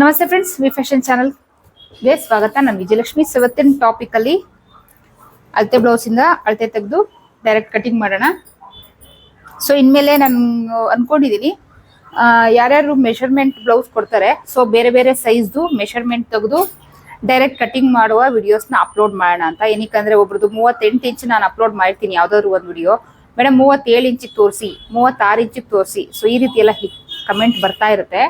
ನಮಸ್ತೆ friends V fashion ಚಾನಲ್ಗೆ ಸ್ವಾಗತ. ನಾನು ವಿಜಯಲಕ್ಷ್ಮಿ. ಇವತ್ತಿನ ಟಾಪಿಕ್ ಅಲ್ಲಿ ಅಳತೆ ಬ್ಲೌಸ್ ಇಂದ ಅಳತೆ ತೆಗೆದು ಡೈರೆಕ್ಟ್ ಕಟಿಂಗ್ ಮಾಡೋಣ. ಸೊ ಇನ್ಮೇಲೆ ನಾನು ಅನ್ಕೊಂಡಿದೀನಿ ಆ, ಯಾರ್ಯಾರು ಮೆಷರ್ಮೆಂಟ್ ಬ್ಲೌಸ್ ಕೊಡ್ತಾರೆ ಸೊ ಬೇರೆ ಬೇರೆ ಸೈಜ್ದು ಮೆಷರ್ಮೆಂಟ್ ತೆಗೆದು ಡೈರೆಕ್ಟ್ ಕಟಿಂಗ್ ಮಾಡುವ ವಿಡಿಯೋಸ್ನ ಅಪ್ಲೋಡ್ ಮಾಡೋಣ ಅಂತ. ಏನಕ್ಕಂದ್ರೆ ಒಬ್ರದ್ದು ಮೂವತ್ತೆಂಟು ಇಂಚ್ ನಾನು ಅಪ್ಲೋಡ್ ಮಾಡ್ತೀನಿ ಯಾವುದಾದ್ರು ಒಂದು ವಿಡಿಯೋ ಮೇಡಮ್ ಮೂವತ್ತೇಳು ಇಂಚಿಗೆ ತೋರಿಸಿ ಮೂವತ್ತಾರು ಇಂಚಿಗೆ ತೋರಿಸಿ. ಸೊ ಈ ರೀತಿ ಎಲ್ಲ ಕಮೆಂಟ್ ಬರ್ತಾ ಇರುತ್ತೆ.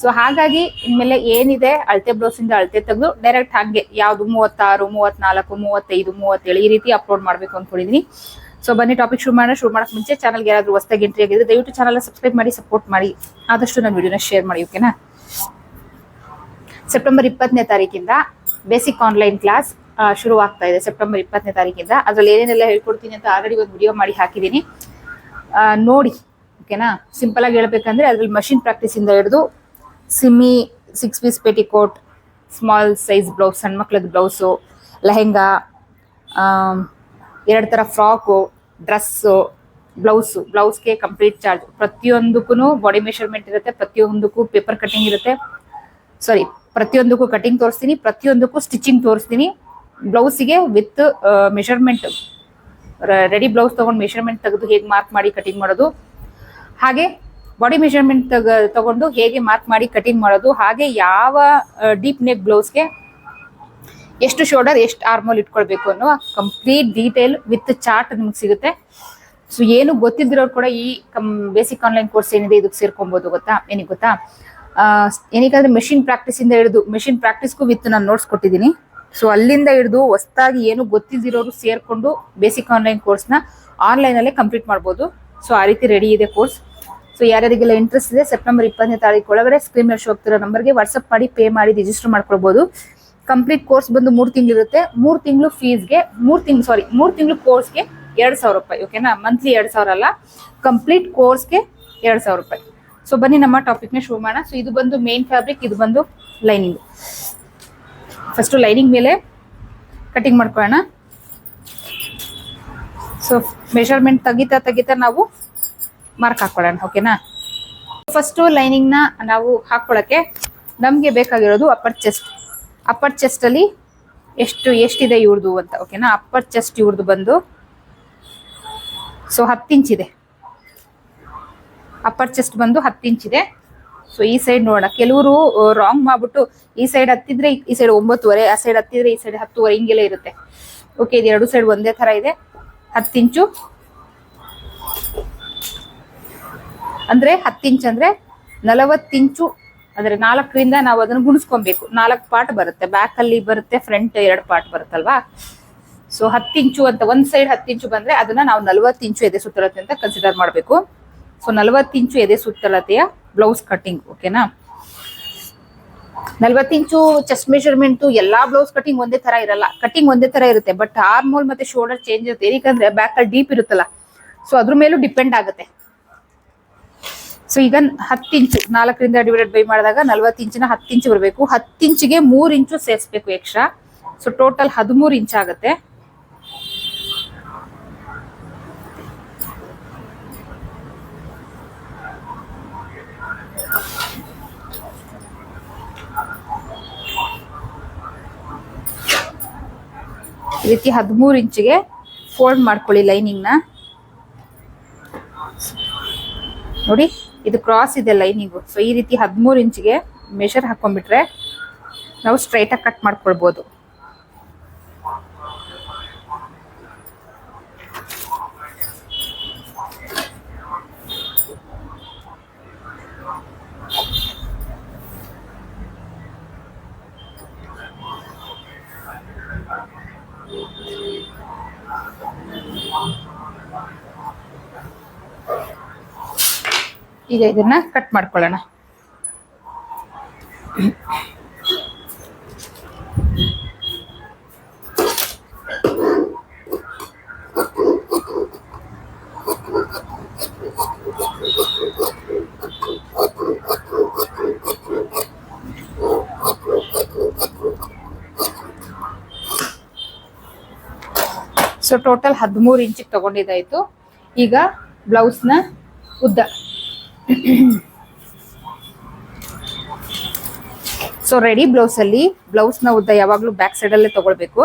ಸೊ ಹಾಗಾಗಿ ಇನ್ಮೇಲೆ ಏನಿದೆ? ಅಳತೆ ಬ್ಲೌಸ್ ಇಂದ ಅಳತೆ ತೆಗೆದು ಡೈರೆಕ್ಟ್ ಹಾಗೆ ಯಾವ್ದು ಮೂವತ್ತಾರು, ಮೂವತ್ನಾಲ್ಕು, ಮೂವತ್ತೈದು, ಮೂವತ್ತೇಳು ಈ ರೀತಿ ಅಪ್ಲೋಡ್ ಮಾಡ್ಬೇಕು ಅನ್ಕೊಂಡಿದೀನಿ. ಸೊ ಬನ್ನಿ ಟಾಪಿಕ್ ಶುರು ಮಾಡೋಣ. ಶುರು ಮಾಡಕ್ ಮುಂಚೆ ಚಾನಲ್ಗೆ ಯಾರಾದ್ರೂ ಹೊಸದಾಗಿ ಎಂಟ್ರಿ ಆಗಿದ್ರೆ ದಯವಿಟ್ಟು ಚಾನಲ್ ಸಬ್ಸ್ಕ್ರೈಬ್ ಮಾಡಿ ಸಪೋರ್ಟ್ ಮಾಡಿ. ಆದಷ್ಟು ನನ್ನ ವಿಡಿಯೋನ ಶೇರ್ ಮಾಡಿ ಓಕೆನಾ ಸೆಪ್ಟೆಂಬರ್ ಇಪ್ಪತ್ತನೇ ತಾರೀಕಿಂದ ಬೇಸಿಕ್ ಆನ್ಲೈನ್ ಕ್ಲಾಸ್ ಶುರು ಆಗ್ತಾ ಇದೆ ಸೆಪ್ಟೆಂಬರ್ ಇಪ್ಪತ್ತನೇ ತಾರೀಕಿಂದ. ಅದ್ರಲ್ಲಿ ಏನೇನೆಲ್ಲ ಹೇಳ್ಕೊಡ್ತೀನಿ ಅಂತ ಆಲ್ರೆಡಿ ಒಂದು ವಿಡಿಯೋ ಮಾಡಿ ಹಾಕಿದ್ದೀನಿ ನೋಡಿ ಓಕೆನಾ ಸಿಂಪಲ್ ಆಗಿ ಹೇಳ್ಬೇಕಂದ್ರೆ ಅದ್ರಲ್ಲಿ ಮಷಿನ್ ಪ್ರಾಕ್ಟೀಸಿಂದ ಹಿಡಿದು Simi six piece petticoat small size blouse ಸಣ್ಣ ಮಕ್ಳದ್ದು ಬ್ಲೌಸು ಲೆಹೆಂಗಾ ಎರಡು ಥರ ಫ್ರಾಕು ಡ್ರೆಸ್ಸು ಬ್ಲೌಸು ಬ್ಲೌಸ್ಗೆ ಕಂಪ್ಲೀಟ್ ಚಾರ್ಜ್ ಪ್ರತಿಯೊಂದಕ್ಕೂ ಬಾಡಿ ಮೆಷರ್ಮೆಂಟ್ ಇರುತ್ತೆ, ಪ್ರತಿಯೊಂದಕ್ಕೂ ಪೇಪರ್ ಕಟಿಂಗ್ ಇರುತ್ತೆ. ಸಾರಿ ಪ್ರತಿಯೊಂದಕ್ಕೂ ಕಟಿಂಗ್ ತೋರಿಸ್ತೀನಿ, ಪ್ರತಿಯೊಂದಕ್ಕೂ ಸ್ಟಿಚಿಂಗ್ ತೋರಿಸ್ತೀನಿ. ಬ್ಲೌಸಿಗೆ ವಿತ್ ಮೆಷರ್ಮೆಂಟ್ ರೆಡಿ ಬ್ಲೌಸ್ ತೊಗೊಂಡು ಮೆಷರ್ಮೆಂಟ್ ತೆಗೆದು ಹೇಗೆ ಮಾರ್ಕ್ ಮಾಡಿ ಕಟಿಂಗ್ ಮಾಡೋದು. ಹಾಗೆ ಬಾಡಿ ಮೆಷರ್ಮೆಂಟ್ ತಗ, ತಗೊಂಡು ಹೇಗೆ ಮಾರ್ಕ್ ಮಾಡಿ ಕಟಿಂಗ್ ಮಾಡೋದು, ಹಾಗೆ ಯಾವ ಡೀಪ್ ನೆಕ್ ಬ್ಲೌಸ್ಗೆ ಎಷ್ಟು ಶೋಲ್ಡರ್ ಎಷ್ಟು ಆರ್ಮೋಲ್ ಇಟ್ಕೊಳ್ಬೇಕು ಅನ್ನೋ ಕಂಪ್ಲೀಟ್ ಡೀಟೇಲ್ ವಿತ್ ಚಾರ್ಟ್ ನಿಮ್ಗೆ ಸಿಗುತ್ತೆ. ಸೊ ಏನು ಗೊತ್ತಿದ್ದಿರೋರು ಕೂಡ ಈ ಕಮ್ ಬೇಸಿಕ್ ಆನ್ಲೈನ್ ಕೋರ್ಸ್ ಏನಿದೆ ಇದಕ್ಕೆ ಸೇರ್ಕೊಬೋದು, ಗೊತ್ತಾ? ಏನಿಗೆ ಗೊತ್ತಾ? ಏನಕ್ಕಂದ್ರೆ ಮೆಷಿನ್ ಪ್ರಾಕ್ಟೀಸ್ ಇಂದ ಹಿಡಿದು ಮೆಷಿನ್ ಪ್ರಾಕ್ಟೀಸ್ಗೂ ವಿತ್ ನಾನು ನೋಟ್ಸ್ ಕೊಟ್ಟಿದ್ದೀನಿ. ಸೊ ಅಲ್ಲಿಂದ ಹಿಡಿದು ಹೊಸ್ತಾಗಿ ಏನು ಗೊತ್ತಿದ್ದಿರೋರು ಸೇರ್ಕೊಂಡು ಬೇಸಿಕ್ ಆನ್ಲೈನ್ ಕೋರ್ಸ್ನ ಆನ್ಲೈನಲ್ಲೇ ಕಂಪ್ಲೀಟ್ ಮಾಡ್ಬೋದು. ಸೊ ಆ ರೀತಿ ರೆಡಿ ಇದೆ ಕೋರ್ಸ್ ಸೊ ಯಾರ್ಯಾರಿಗೆಲ್ಲ ಇಂಟ್ರೆಸ್ಟ್ ಇದೆ ಸೆಪ್ಟೆಂಬರ್ ಇಪ್ಪತ್ತನೇ ತಾರೀಕು ಒಳಗಡೆ ಸ್ಕ್ರೀನ್ ಮೇಲೆ ಶೋ ಆಗ್ತಿರೋ ನಂಬರ್ಗೆ ವಾಟ್ಸಪ್ ಮಾಡಿ ಪೇ ಮಾಡಿ ರಿಜಿಸ್ಟರ್ ಮಾಡ್ಕೊಳ್ಬಹುದು ಕಂಪ್ಲೀಟ್ ಕೋರ್ಸ್ ಬಂದು ಮೂರು ತಿಂಗಳಿರುತ್ತೆ. ಮೂರು ತಿಂಗಳು ಫೀಸ್ಗೆ ಮೂರು ತಿಂಗಳು ಸಾರಿ ಮೂರು ತಿಂಗಳು ಕೋರ್ಸ್ಗೆ ಎರಡು ಸಾವಿರ ರೂಪಾಯಿ ಓಕೆನಾ ಮಂತ್ಲಿ ಎರಡು ಸಾವಿರ ಅಲ್ಲ. ಕಂಪ್ಲೀಟ್ ಕೋರ್ಸ್ಗೆ ಎರಡು ಸಾವಿರ ರೂಪಾಯಿ. ಸೊ ಬನ್ನಿ ನಮ್ಮ ಟಾಪಿಕ್ನ ಶುರು ಮಾಡೋಣ. ಸೊ ಇದು ಬಂದು ಮೇನ್ ಫ್ಯಾಬ್ರಿಕ್ ಇದು ಬಂದು ಲೈನಿಂಗ್ ಫಸ್ಟು ಲೈನಿಂಗ್ ಮೇಲೆ ಕಟಿಂಗ್ ಮಾಡ್ಕೊಳ್ಳೋಣ. ಸೊ ಮೆಷರ್ಮೆಂಟ್ ತೆಗಿತಾ ತೆಗಿತಾ ನಾವು ಮಾರ್ಕ್ ಹಾಕೊಳ್ಳೋಣ ಓಕೆನಾ ಫಸ್ಟು ಲೈನಿಂಗ್ನ ನಾವು ಹಾಕ್ಕೊಳ್ಳೋಕ್ಕೆ ನಮಗೆ ಬೇಕಾಗಿರೋದು ಅಪ್ಪರ್ ಚೆಸ್ಟ್ ಅಪ್ಪರ್ ಚೆಸ್ಟಲ್ಲಿ ಎಷ್ಟು, ಎಷ್ಟಿದೆ ಇವ್ರದ್ದು ಅಂತ ಓಕೆನಾ ಅಪ್ಪರ್ ಚೆಸ್ಟ್ ಇವ್ರದ್ದು ಬಂದು ಸೊ ಹತ್ತು ಇಂಚಿದೆ ಅಪ್ಪರ್ ಚೆಸ್ಟ್ ಬಂದು ಹತ್ತು ಇಂಚಿದೆ ಸೊ ಈ ಸೈಡ್ ನೋಡೋಣ. ಕೆಲವರು ರಾಂಗ್ ಮಾಡ್ಬಿಟ್ಟು ಈ ಸೈಡ್ ಹತ್ತಿದ್ರೆ ಈ ಸೈಡ್ ಒಂಬತ್ತುವರೆ, ಆ ಸೈಡ್ ಹತ್ತಿದ್ರೆ ಈ ಸೈಡ್ ಹತ್ತುವರೆ, ಹಿಂಗೆಲ್ಲ ಇರುತ್ತೆ. ಓಕೆ ಇದು ಎರಡು ಸೈಡ್ ಒಂದೇ ಥರ ಇದೆ. ಹತ್ತು ಇಂಚು ಅಂದ್ರೆ ಹತ್ತು ಇಂಚ್ ಅಂದ್ರೆ ನಲವತ್ತಿಂಚು ಅಂದ್ರೆ ನಾಲ್ಕರಿಂದ ನಾವು ಅದನ್ನು ಗುಣಿಸ್ಕೊಬೇಕು. ನಾಲ್ಕು ಪಾರ್ಟ್ ಬರುತ್ತೆ. ಬ್ಯಾಕ್ ಅಲ್ಲಿ ಬರುತ್ತೆ ಫ್ರಂಟ್ ಎರಡು ಪಾರ್ಟ್ ಬರುತ್ತಲ್ವಾ? ಸೊ ಹತ್ತು ಇಂಚು ಅಂತ ಒಂದ್ ಸೈಡ್ ಹತ್ತು ಇಂಚು ಬಂದ್ರೆ ಅದನ್ನ ನಾವು ನಲವತ್ತು ಇಂಚು ಎದೆ ಸುತ್ತಳತೆ ಅಂತ ಕನ್ಸಿಡರ್ ಮಾಡಬೇಕು. ಸೊ ನಲವತ್ತು ಇಂಚು ಎದೆ ಸುತ್ತಳತೆಯ ಬ್ಲೌಸ್ ಕಟ್ಟಿಂಗ್ ಓಕೆನಾ ನಲ್ವತ್ತು ಇಂಚು ಚೆಸ್ಟ್ ಮೆಷರ್ಮೆಂಟ್ ಎಲ್ಲಾ ಬ್ಲೌಸ್ ಕಟಿಂಗ್ ಒಂದೇ ತರ ಇರಲ್ಲ. ಕಟಿಂಗ್ ಒಂದೇ ತರ ಇರುತ್ತೆ ಬಟ್ ಆರ್ಮೋಲ್ ಮತ್ತೆ ಶೋಲ್ಡರ್ ಚೇಂಜ್ ಇರುತ್ತೆ. ಏನಕ್ಕಂದ್ರೆ ಬ್ಯಾಕ್ ಅಲ್ಲಿ ಡೀಪ್ ಇರುತ್ತಲ್ಲ. ಸೊ ಅದ್ರ ಮೇಲೂ ಡಿಪೆಂಡ್ ಆಗುತ್ತೆ. ಸೊ ಈಗ ಹತ್ತು ಇಂಚು, ನಾಲ್ಕರಿಂದ ಡಿವೈಡೆಡ್ ಬೈ ಮಾಡಿದಾಗ ನಲ್ವತ್ತು ಇಂಚಿನ ಹತ್ತು ಇಂಚು ಬರಬೇಕು. ಹತ್ತು ಇಂಚಿಗೆ ಮೂರು ಇಂಚು ಸೇರಿಸ್ಬೇಕು ಎಕ್ಸ್ಟ್ರಾ ಸೊ ಟೋಟಲ್ ಹದಿಮೂರು ಇಂಚ್ ಆಗುತ್ತೆ. ಈ ರೀತಿ ಹದಿಮೂರು ಇಂಚಿಗೆ ಫೋಲ್ಡ್ ಮಾಡ್ಕೊಳ್ಳಿ ಲೈನಿಂಗ್ನ ನೋಡಿ. ಇದು ಕ್ರಾಸ್ ಇದೆ ಲೈನಿಂಗು ಸೊ ಈ ರೀತಿ ಹದಿಮೂರು ಇಂಚಿಗೆ ಮೆಷರ್ ಹಾಕೊಂಡ್ಬಿಟ್ರೆ ನಾವು ಸ್ಟ್ರೈಟಾಗಿ ಕಟ್ ಮಾಡ್ಕೊಳ್ಬೋದು. ಈಗ ಇದನ್ನ ಕಟ್ ಮಾಡ್ಕೊಳ್ಳೋಣ. ಸೊ ಟೋಟಲ್ ಹದಿಮೂರು ಇಂಚಿಗೆ ತಗೊಂಡಿದ್ದಾಯ್ತು. ಈಗ ಬ್ಲೌಸ್ನ ಉದ್ದ. ಸೊ ರೆಡಿ ಬ್ಲೌಸ್ ಅಲ್ಲಿ ಬ್ಲೌಸ್ನ ಉದ್ದ ಯಾವಾಗ್ಲೂ ಬ್ಯಾಕ್ ಸೈಡ್ ಅಲ್ಲೇ ತಗೊಳ್ಬೇಕು.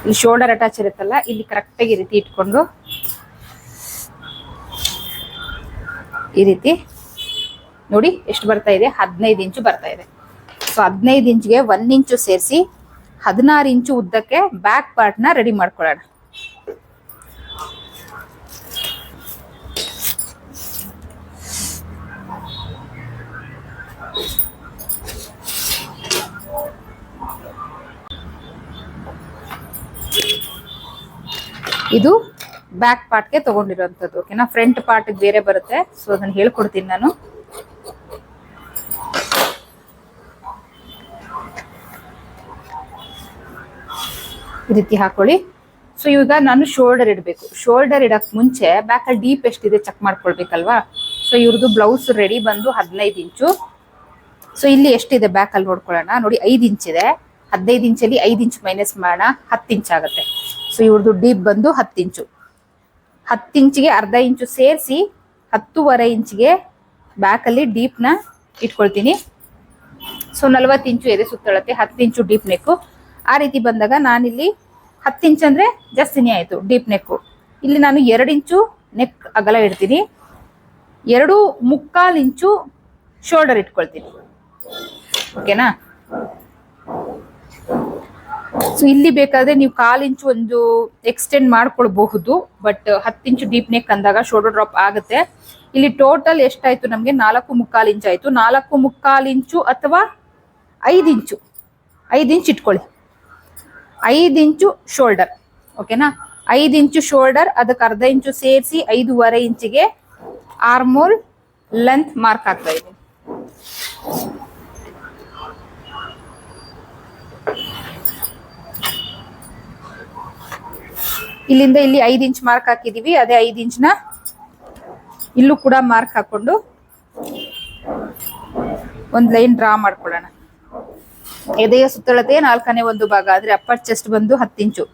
ಇಲ್ಲಿ ಶೋಲ್ಡರ್ ಅಟ್ಯಾಚ್ ಇರುತ್ತಲ್ಲ, ಇಲ್ಲಿ ಕರೆಕ್ಟ್ ಆಗಿ ಈ ರೀತಿ ಇಟ್ಕೊಂಡು. ಈ ರೀತಿ. ನೋಡಿ, ಎಷ್ಟು ಬರ್ತಾ ಇದೆ? ಹದಿನೈದು ಇಂಚು ಬರ್ತಾ ಇದೆ. ಸೊ ಹದಿನೈದು ಇಂಚ್ಗೆ ಒಂದ್ ಇಂಚು ಸೇರಿಸಿ, ಹದಿನಾರು ಇಂಚು ಉದ್ದಕ್ಕೆ ಬ್ಯಾಕ್ ಪಾರ್ಟ್ನ ರೆಡಿ ಮಾಡ್ಕೊಳ್ಳೋಣ. ಇದು ಬ್ಯಾಕ್ ಪಾರ್ಟ್ಗೆ ತಗೊಂಡಿರೋಂಥದ್ದು ಓಕೆನಾ ಫ್ರಂಟ್ ಪಾರ್ಟ್ ಬೇರೆ ಬರುತ್ತೆ. ಸೊ ಅದನ್ನ ಹೇಳ್ಕೊಡ್ತೀನಿ ನಾನು. ಈ ರೀತಿ ಹಾಕೊಳ್ಳಿ. ಸೊ ಇವಾಗ ನಾನು ಶೋಲ್ಡರ್ ಇಡಬೇಕು. ಶೋಲ್ಡರ್ ಇಡಕ್ಕೆ ಮುಂಚೆ ಬ್ಯಾಕ್ ಅಲ್ಲಿ ಡೀಪ್ ಎಷ್ಟಿದೆ ಚೆಕ್ ಮಾಡ್ಕೊಳ್ಬೇಕಲ್ವಾ? ಸೊ ಇವ್ರದ್ದು ಬ್ಲೌಸ್ ರೆಡಿ ಬಂದು ಹದಿನೈದು ಇಂಚು. ಸೊ ಇಲ್ಲಿ ಎಷ್ಟಿದೆ ಬ್ಯಾಕ್ ಅಲ್ಲಿ ನೋಡ್ಕೊಳ್ಳೋಣ. ನೋಡಿ, ಐದು ಇಂಚ್ ಇದೆ ಹದಿನೈದು ಇಂಚಲ್ಲಿ ಐದು ಇಂಚ್ ಮೈನಸ್ ಮಾಡೋಣ ಹತ್ತು ಇಂಚ್ ಆಗುತ್ತೆ. ಇವ್ರದ್ದು ಡೀಪ್ ಬಂದು ಹತ್ತು ಇಂಚು. ಹತ್ತು ಇಂಚಿಗೆ ಅರ್ಧ ಇಂಚು ಸೇರಿಸಿ ಹತ್ತೂವರೆ ಇಂಚಿಗೆ ಬ್ಯಾಕಲ್ಲಿ ಡೀಪ್ನ ಇಟ್ಕೊಳ್ತೀನಿ. ಸೊ ನಲ್ವತ್ತು ಇಂಚು ಎದೆ ಸುತ್ತಳತೆ ಹತ್ತು ಇಂಚು ಡೀಪ್ ನೆಕ್ಕು ಆ ರೀತಿ ಬಂದಾಗ ನಾನಿಲ್ಲಿ ಹತ್ತು ಇಂಚ್ ಅಂದರೆ ಜಾಸ್ತಿನೇ ಆಯಿತು ಡೀಪ್ ನೆಕ್ಕು ಇಲ್ಲಿ ನಾನು ಎರಡು ಇಂಚು ನೆಕ್ ಅಗಲ ಇಡ್ತೀನಿ. ಎರಡು ಮುಕ್ಕಾಲು ಇಂಚು ಶೋಲ್ಡರ್ ಇಟ್ಕೊಳ್ತೀನಿ. ಓಕೆನಾ ಸೊ ಇಲ್ಲಿ ಬೇಕಾದ್ರೆ ನೀವು ಕಾಲು ಇಂಚು ಒಂದು ಎಕ್ಸ್ಟೆಂಡ್ ಮಾಡ್ಕೊಳ್ಬಹುದು. ಬಟ್ ಹತ್ತು ಇಂಚು ಡೀಪ್ ನೆಕ್ ಅಂದಾಗ ಶೋಲ್ಡರ್ ಡ್ರಾಪ್ ಆಗುತ್ತೆ. ಇಲ್ಲಿ ಟೋಟಲ್ ಎಷ್ಟಾಯ್ತು ನಮಗೆ? ನಾಲ್ಕು ಮುಕ್ಕಾಲು ಇಂಚು ಆಯ್ತು. ನಾಲ್ಕು ಮುಕ್ಕಾಲು ಇಂಚು ಅಥವಾ ಐದು ಇಂಚು? ಐದು ಇಂಚ್ ಇಟ್ಕೊಳ್ಳಿ. ಐದು ಇಂಚು ಶೋಲ್ಡರ್ ಓಕೆನಾ ಐದು ಇಂಚು ಶೋಲ್ಡರ್ ಅದಕ್ಕೆ ಅರ್ಧ ಇಂಚು ಸೇರಿಸಿ ಐದೂವರೆ ಇಂಚಿಗೆ ಆರ್ಮೋಲ್ ಲೆಂತ್ ಮಾರ್ಕ್ ಆಗ್ತಾ ಇದೆ. ಇಲ್ಲಿಂದ ಇಲ್ಲಿ ಐದು ಇಂಚ್ ಮಾರ್ಕ್ ಹಾಕಿದೀವಿ. ಅದೇ ಐದು ಇಂಚ್ನ ಇಲ್ಲೂ ಕೂಡ ಮಾರ್ಕ್ ಹಾಕೊಂಡು ಒಂದು ಲೈನ್ ಡ್ರಾ ಮಾಡ್ಕೊಳ್ಳೋಣ. ಎದೆಯ ಸುತ್ತಳತೆ ನಾಲ್ಕನೇ ಒಂದು ಭಾಗ. ಆದ್ರೆ ಅಪ್ಪರ್ ಚೆಸ್ಟ್ ಬಂದು ಹತ್ತು ಇಂಚು.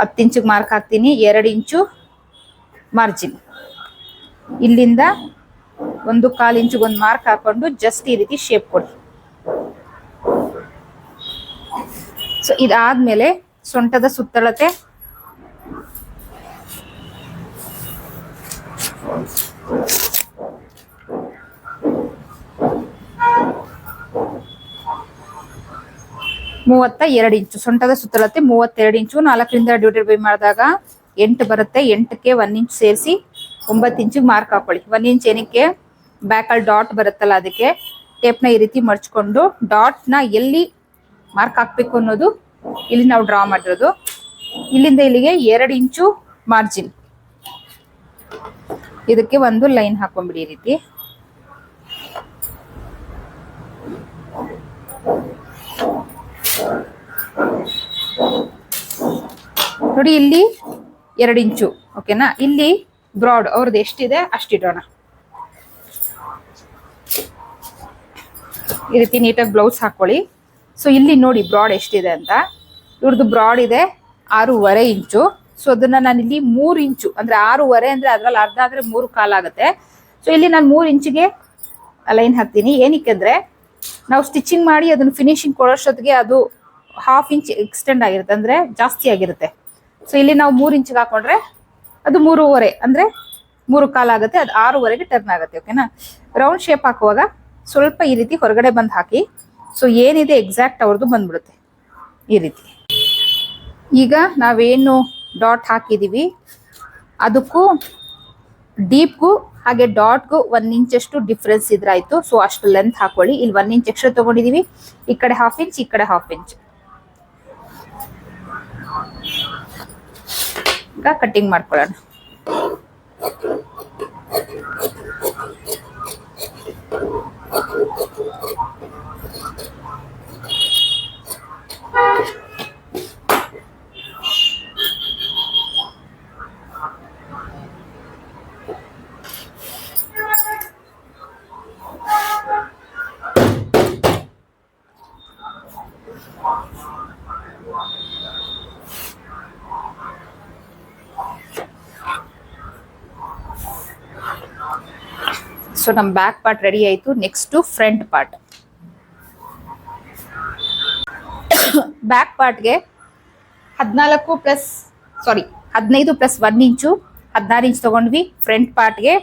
ಹತ್ತು ಇಂಚಿಗೆ ಮಾರ್ಕ್ ಹಾಕ್ತೀನಿ. ಎರಡು ಇಂಚು ಮಾರ್ಜಿನ್ ಇಲ್ಲಿಂದ ಒಂದು ಕಾಲು ಇಂಚಿಗೆ ಒಂದು ಮಾರ್ಕ್ ಹಾಕೊಂಡು ಜಸ್ಟ್ ಈ ರೀತಿ ಶೇಪ್ ಕೊಡಿ. ಸೊ ಇದಾದ್ಮೇಲೆ ಸೊಂಟದ ಸುತ್ತಳತೆ ಮೂವತ್ತ ಎರಡು ಇಂಚು. ಸೊಂಟದ ಸುತ್ತಳತೆ ಮೂವತ್ತೆರಡು ಇಂಚು. ನಾಲ್ಕರಿಂದ ಡಿವೈಡೆಡ್ ಬೈ ಮಾಡಿದಾಗ ಎಂಟು ಬರುತ್ತೆ. ಎಂಟಕ್ಕೆ ಒನ್ ಇಂಚ್ ಸೇರಿಸಿ ಒಂಬತ್ತು ಇಂಚಿಗೆ ಮಾರ್ಕ್ ಹಾಕೊಳ್ಳಿ. ಒನ್ ಇಂಚ್ ಏನಕ್ಕೆ? ಬ್ಯಾಕಲ್ಲಿ ಡಾಟ್ ಬರುತ್ತಲ್ಲ ಅದಕ್ಕೆ ಟೇಪ್ನ ಈ ರೀತಿ ಮಡ್ಚ್ಕೊಂಡು ಡಾಟ್ನ ಎಲ್ಲಿ ಮಾರ್ಕ್ ಹಾಕಬೇಕು ಅನ್ನೋದು ಇಲ್ಲಿ ನಾವು ಡ್ರಾ ಮಾಡಿರೋದು. ಇಲ್ಲಿಂದ ಇಲ್ಲಿಗೆ ಎರಡು ಇಂಚು ಮಾರ್ಜಿನ್ ಇದಕ್ಕೆ ಒಂದು ಲೈನ್ ಹಾಕೊಂಡ್ಬಿಡಿ ಈ ರೀತಿ. ನೋಡಿ ಇಲ್ಲಿ ಎರಡು ಇಂಚು ಓಕೆನಾ ಇಲ್ಲಿ ಬ್ರಾಡ್, ಅವ್ರದ್ದು ಎಷ್ಟಿದೆ? ಅಷ್ಟಿಡೋಣ ಈ ರೀತಿ ನೀಟಾಗಿ ಬ್ಲೌಸ್ ಹಾಕೊಳ್ಳಿ. ಸೊ ಇಲ್ಲಿ ನೋಡಿ ಬ್ರಾಡ್ ಎಷ್ಟಿದೆ ಅಂತ. ಇವ್ರದ್ದು ಬ್ರಾಡ್ ಇದೆ ಆರೂವರೆ ಇಂಚು. ಸೊ ಅದನ್ನ ನಾನು ಇಲ್ಲಿ ಮೂರು ಇಂಚು, ಅಂದ್ರೆ ಆರೂವರೆ ಅಂದ್ರೆ ಅದ್ರಲ್ಲಿ ಅರ್ಧ ಆದ್ರೆ ಮೂರು ಕಾಲಾಗುತ್ತೆ ಸೊ ಇಲ್ಲಿ ನಾನು ಮೂರು ಇಂಚಿಗೆ ಲೈನ್ ಹಾಕ್ತೀನಿ. ಏನಕ್ಕೆ ಅಂದ್ರೆ ನಾವು ಸ್ಟಿಚಿಂಗ್ ಮಾಡಿ ಅದನ್ನ ಫಿನಿಶಿಂಗ್ ಕೊಡೋಷ್ಟೊತ್ತಿಗೆ ಅದು ಹಾಫ್ ಇಂಚ್ ಎಕ್ಸ್ಟೆಂಡ್ ಆಗಿರುತ್ತೆ, ಅಂದ್ರೆ ಜಾಸ್ತಿ ಆಗಿರುತ್ತೆ. ಸೊ ಇಲ್ಲಿ ನಾವು ಮೂರು ಇಂಚಿಗೆ ಹಾಕೊಂಡ್ರೆ ಅದು ಮೂರುವರೆ ಅಂದ್ರೆ ಮೂರು ಕಾಲ ಆಗುತ್ತೆ, ಅದು ಆರೂವರೆಗೆ ಟರ್ನ್ ಆಗುತ್ತೆ ಓಕೆನಾ ರೌಂಡ್ ಶೇಪ್ ಹಾಕುವಾಗ ಸ್ವಲ್ಪ ಈ ರೀತಿ ಹೊರಗಡೆ ಬಂದು ಹಾಕಿ ಸೊ ಏನಿದೆ ಎಕ್ಸಾಕ್ಟ್ ಅವ್ರದ್ದು ಬಂದ್ಬಿಡುತ್ತೆ, ಈ ರೀತಿ. ಈಗ ನಾವೇನು ಡಾಟ್ ಹಾಕಿದೀವಿ. ಅದಕ್ಕೂ ಡೀಪ್ಗೂ ಹಾಗೆ ಡಾಟ್ಗೂ ಒಂದು ಇಂಚಷ್ಟು ಡಿಫ್ರೆನ್ಸ್ ಇದ್ರಾಯ್ತು. ಸೊ ಅಷ್ಟು ಲೆಂತ್ ಹಾಕೊಳ್ಳಿ. ಇಲ್ಲಿ ಒನ್ ಇಂಚ್ ಎಕ್ಸ್ಟ್ರಾ ತಗೊಂಡಿದೀವಿ. ಈ ಕಡೆ ಹಾಫ್ ಇಂಚ್ ಈ ಕಡೆ ಹಾಫ್ ಇಂಚ್ ಈಗ ಕಟ್ಟಿಂಗ್ ಮಾಡ್ಕೊಳ್ಳೋಣ. ಸೊ ನಮ್ಮ ಬ್ಯಾಕ್ ಪಾರ್ಟ್ ರೆಡಿ ಆಯಿತು. ನೆಕ್ಸ್ಟು ಫ್ರಂಟ್ ಪಾರ್ಟ್ ಬ್ಯಾಕ್ ಪಾರ್ಟ್ಗೆ ಹದಿನಾಲ್ಕು ಪ್ಲಸ್ ಸಾರಿ ಹದಿನೈದು ಪ್ಲಸ್ ಒನ್ ಇಂಚು, ಹದಿನಾರು ಇಂಚ್ ತಗೊಂಡ್ವಿ. ಫ್ರಂಟ್ ಪಾರ್ಟ್ಗೆ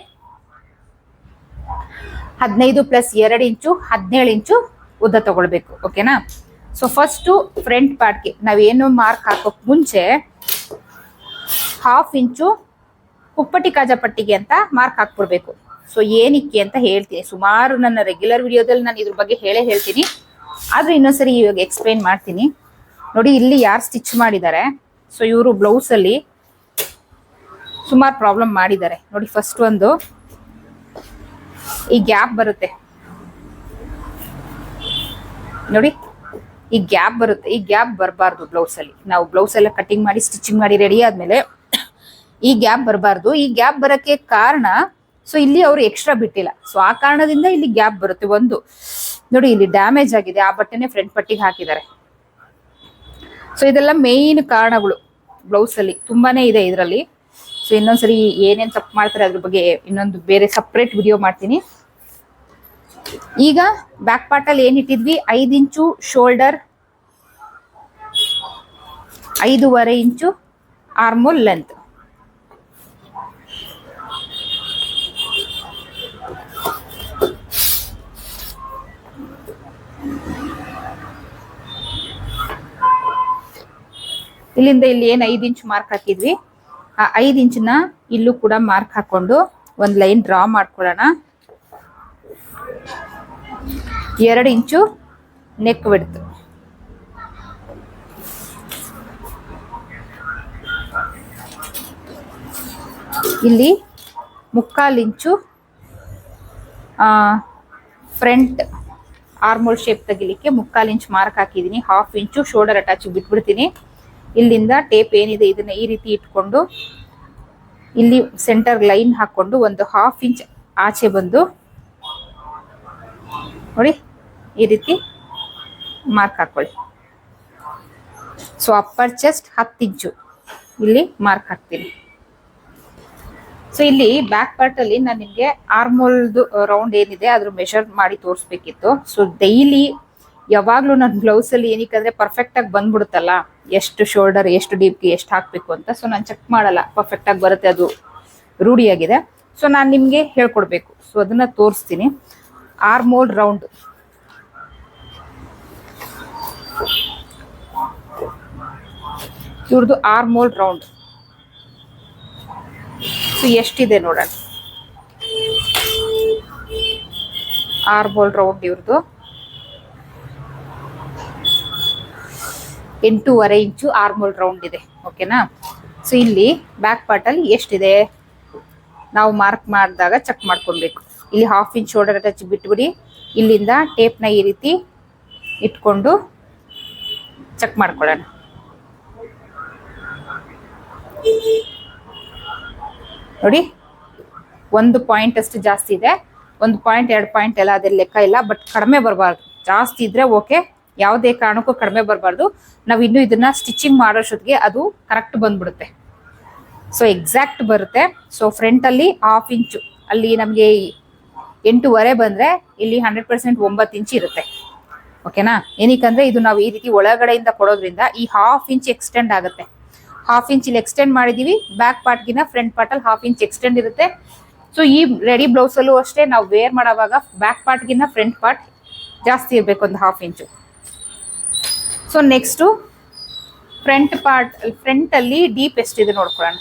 ಹದಿನೈದು ಪ್ಲಸ್ ಎರಡು ಇಂಚು, ಹದಿನೇಳು ಇಂಚು ಉದ್ದ ತಗೊಳ್ಬೇಕು. ಓಕೆನಾ ಸೊ ಫಸ್ಟು ಫ್ರಂಟ್ ಪಾರ್ಟ್ಗೆ ನಾವೇನು ಮಾರ್ಕ್ ಹಾಕೋಕ್ಕೆ ಮುಂಚೆ ಹಾಫ್ ಇಂಚು ಕುಪ್ಪಟಿ ಕಾಜಪಟ್ಟಿಗೆ ಅಂತ ಮಾರ್ಕ್ ಹಾಕ್ಬಿಡ್ಬೇಕು. ಸೊ ಏನಿಕ್ಕೆ ಅಂತ ಹೇಳ್ತೀನಿ. ಸುಮಾರು ನನ್ನ ರೆಗ್ಯುಲರ್ ವಿಡಿಯೋದಲ್ಲಿ ನಾನು ಇದ್ರ ಬಗ್ಗೆ ಹೇಳೇ ಹೇಳ್ತೀನಿ. ಆದ್ರೆ ಇನ್ನೊಂದ್ಸರಿ ಇವಾಗ ಎಕ್ಸ್ಪ್ಲೈನ್ ಮಾಡ್ತೀನಿ. ನೋಡಿ, ಇಲ್ಲಿ ಯಾರು ಸ್ಟಿಚ್ ಮಾಡಿದ್ದಾರೆ? ಸೊ ಇವರು ಬ್ಲೌಸಲ್ಲಿ ಸುಮಾರು ಪ್ರಾಬ್ಲಮ್ ಮಾಡಿದ್ದಾರೆ. ನೋಡಿ ಫಸ್ಟ್ ಒಂದು ಈ ಗ್ಯಾಪ್ ಬರುತ್ತೆ. ನೋಡಿ, ಈ ಗ್ಯಾಪ್ ಬರುತ್ತೆ. ಈ ಗ್ಯಾಪ್ ಬರಬಾರ್ದು ಬ್ಲೌಸ್ ಅಲ್ಲಿ. ನಾವು ಬ್ಲೌಸ್ ಎಲ್ಲ ಕಟಿಂಗ್ ಮಾಡಿ ಸ್ಟಿಚಿಂಗ್ ಮಾಡಿ ರೆಡಿ ಆದಮೇಲೆ ಈ ಗ್ಯಾಪ್ ಬರಬಾರ್ದು. ಈ ಗ್ಯಾಪ್ ಬರೋಕ್ಕೆ ಕಾರಣ ಸೊ ಇಲ್ಲಿ ಅವರು ಎಕ್ಸ್ಟ್ರಾ ಬಿಟ್ಟಿಲ್ಲ. ಸೊ ಆ ಕಾರಣದಿಂದ ಇಲ್ಲಿ ಗ್ಯಾಪ್ ಬರುತ್ತೆ. ಒಂದು, ನೋಡಿ ಇಲ್ಲಿ ಡ್ಯಾಮೇಜ್ ಆಗಿದೆ. ಆ ಬಟ್ಟೆನೆ ಫ್ರಂಟ್ ಪಟ್ಟಿಗೆ ಹಾಕಿದ್ದಾರೆ. ಸೊ ಇದೆಲ್ಲ ಮೇನ್ ಕಾರಣಗಳು. ಬ್ಲೌಸ್ ಅಲ್ಲಿ ತುಂಬಾನೇ ಇದೆ ಇದರಲ್ಲಿ. ಸೊ ಇನ್ನೊಂದ್ಸರಿ ಏನೇನ್ ತಪ್ಪು ಮಾಡ್ತಾರೆ ಅದ್ರ ಬಗ್ಗೆ ಇನ್ನೊಂದು ಬೇರೆ ಸಪ್ರೇಟ್ ವಿಡಿಯೋ ಮಾಡ್ತೀನಿ. ಈಗ ಬ್ಯಾಕ್ ಪಾರ್ಟ್ ಅಲ್ಲಿ ಏನ್ ಇಟ್ಟಿದ್ವಿ? ಐದು ಇಂಚು ಶೋಲ್ಡರ್ ಐದೂವರೆ ಇಂಚು ಆರ್ಮೋಲ್ ಲೆಂತ್ ಇಲ್ಲಿಂದ ಇಲ್ಲಿ ಏನ್ ಐದು ಇಂಚ್ ಮಾರ್ಕ್ ಹಾಕಿದ್ವಿ. ಆ ಐದು ಇಂಚ್ನ ಇಲ್ಲೂ ಕೂಡ ಮಾರ್ಕ್ ಹಾಕೊಂಡು ಒಂದ್ ಲೈನ್ ಡ್ರಾ ಮಾಡ್ಕೊಳ್ಳೋಣ. ಎರಡು ಇಂಚು ನೆಕ್ ಬಿಡ್ತು ಇಲ್ಲಿ ಮುಕ್ಕಾಲು ಇಂಚು ಫ್ರಂಟ್ ಆರ್ಮೋಲ್ ಶೇಪ್ ತೆಗಿಲಿಕ್ಕೆ ಮುಕ್ಕಾಲು ಇಂಚ್ ಮಾರ್ಕ್ ಹಾಕಿದ್ದೀನಿ. ಹಾಫ್ ಇಂಚು ಶೋಲ್ಡರ್ ಅಟ್ಯಾಚ್ ಬಿಟ್ಬಿಡ್ತೀನಿ. ಇಲ್ಲಿಂದ ಟೇಪ್ ಏನಿದೆ ಇದನ್ನ ಈ ರೀತಿ ಇಟ್ಕೊಂಡು ಇಲ್ಲಿ ಸೆಂಟರ್ ಲೈನ್ ಹಾಕೊಂಡು ಒಂದು ಹಾಫ್ ಇಂಚ್ ಆಚೆ ಬಂದು ನೋಡಿ, ಈ ರೀತಿ ಮಾರ್ಕ್ ಹಾಕೊಳ್ಳಿ. ಸೊ ಅಪ್ಪರ್ ಚೆಸ್ಟ್ ಹತ್ತು ಇಂಚು ಇಲ್ಲಿ ಮಾರ್ಕ್ ಹಾಕ್ತೀನಿ. ಸೊ ಇಲ್ಲಿ ಬ್ಯಾಕ್ ಪಾರ್ಟ್ ಅಲ್ಲಿ ನಾನು ನಿಮಗೆ ಆರ್ಮೋಲ್ದು ರೌಂಡ್ ಏನಿದೆ ಅದ್ರ ಮೆಷರ್ ಮಾಡಿ ತೋರಿಸ್ಬೇಕಿತ್ತು. ಸೊ ಡೈಲಿ ಯಾವಾಗ್ಲೂ ನನ್ನ ಬ್ಲೌಸ್ ಅಲ್ಲಿ ಏನಕ್ಕೆ ಅಂದ್ರೆ ಪರ್ಫೆಕ್ಟ್ ಆಗಿ ಬಂದ್ಬಿಡುತ್ತಲ್ಲ? ಎಷ್ಟು ಶೋಲ್ಡರ್ ಎಷ್ಟು ಡೀಪ್ಗೆ ಎಷ್ಟು ಹಾಕ್ಬೇಕು ಅಂತ? ಸೊ ನಾನು ಚೆಕ್ ಮಾಡಲ್ಲ. ಪರ್ಫೆಕ್ಟ್ ಆಗಿ ಬರುತ್ತೆ, ಅದು ರೂಢಿಯಾಗಿದೆ ಸೊ ನಾನು ನಿಮಗೆ ಹೇಳ್ಕೊಡ್ಬೇಕು. ಸೊ ಅದನ್ನ ತೋರಿಸ್ತೀನಿ. ಆರ್ಮೋಲ್ ರೌಂಡ್ ಇವ್ರದ್ದು ಆರ್ಮೋಲ್ ರೌಂಡ್ ಸೊ ಎಷ್ಟಿದೆ ನೋಡೋಣ. ಆರ್ಮೋಲ್ ರೌಂಡ್ ಇವ್ರದ್ದು ಎಂಟೂವರೆ ಇಂಚು ಆರ್ಮೋಲ್ ರೌಂಡ್ ಇದೆ ಓಕೆನಾ ಸೊ ಇಲ್ಲಿ ಬ್ಯಾಕ್ ಪಾರ್ಟಲ್ಲಿ ಎಷ್ಟಿದೆ? ನಾವು ಮಾರ್ಕ್ ಮಾಡಿದಾಗ ಚೆಕ್ ಮಾಡ್ಕೊಬೇಕು ಇಲ್ಲಿ ಹಾಫ್ ಇಂಚ್ ಶೋಲ್ಡರ್ ಅಟ್ಯಾಚ್ ಬಿಟ್ಬಿಡಿ, ಇಲ್ಲಿಂದ ಟೇಪ್ನ ಈ ರೀತಿ ಇಟ್ಕೊಂಡು ಚೆಕ್ ಮಾಡ್ಕೊಳ್ಳೋಣ. ನೋಡಿ, ಒಂದು ಪಾಯಿಂಟ್ ಅಷ್ಟು ಜಾಸ್ತಿ ಇದೆ, ಒಂದು ಪಾಯಿಂಟ್ ಎರಡು ಪಾಯಿಂಟ್ ಎಲ್ಲ ಅದರ ಲೆಕ್ಕ ಇಲ್ಲ ಬಟ್ ಕಡಿಮೆ ಬರಬಾರ್ದು. ಜಾಸ್ತಿ ಇದ್ರೆ ಓಕೆ ಯಾವುದೇ ಕಾರಣಕ್ಕೂ ಕಡಿಮೆ ಬರಬಾರ್ದು. ನಾವು ಇನ್ನು ಇದನ್ನ ಸ್ಟಿಚಿಂಗ್ ಮಾಡೋಷ್ಟೊತ್ತಿಗೆ ಅದು ಕರೆಕ್ಟ್ ಬಂದ್ಬಿಡುತ್ತೆ. ಸೊ ಎಕ್ಸಾಕ್ಟ್ ಬರುತ್ತೆ. ಸೊ ಫ್ರಂಟ್ ಅಲ್ಲಿ ಹಾಫ್ ಇಂಚು ಅಲ್ಲಿ ನಮಗೆ ಎಂಟೂವರೆ ಬಂದ್ರೆ ಇಲ್ಲಿ ಹಂಡ್ರೆಡ್ ಪರ್ಸೆಂಟ್ ಒಂಬತ್ತು ಇಂಚ್ ಇರುತ್ತೆ. ಓಕೆನಾ ಏನಕ್ಕಂದ್ರೆ ಇದು ನಾವು ಈ ರೀತಿ ಒಳಗಡೆಯಿಂದ ಕೊಡೋದ್ರಿಂದ ಈ ಹಾಫ್ ಇಂಚ್ ಎಕ್ಸ್ಟೆಂಡ್ ಆಗುತ್ತೆ. ಹಾಫ್ ಇಂಚ್ ಇಲ್ಲಿ ಎಕ್ಸ್ಟೆಂಡ್ ಮಾಡಿದೀವಿ. ಬ್ಯಾಕ್ ಪಾರ್ಟ್ಗಿನ ಫ್ರಂಟ್ ಪಾರ್ಟ್ ಅಲ್ಲಿ ಹಾಫ್ ಇಂಚ್ ಎಕ್ಸ್ಟೆಂಡ್ ಇರುತ್ತೆ. ಸೊ ಈ ರೆಡಿ ಬ್ಲೌಸ್ ಅಲ್ಲೂ ಅಷ್ಟೇ ನಾವು ವೇರ್ ಮಾಡೋವಾಗ ಬ್ಯಾಕ್ ಪಾರ್ಟ್ಗಿನ ಫ್ರಂಟ್ ಪಾರ್ಟ್ ಜಾಸ್ತಿ ಇರಬೇಕು ಒಂದು half inch so next front part ಫ್ರಂಟಲ್ಲಿ deep ಎಷ್ಟಿದೆ ನೋಡ್ಕೊಳ್ಳೋಣ.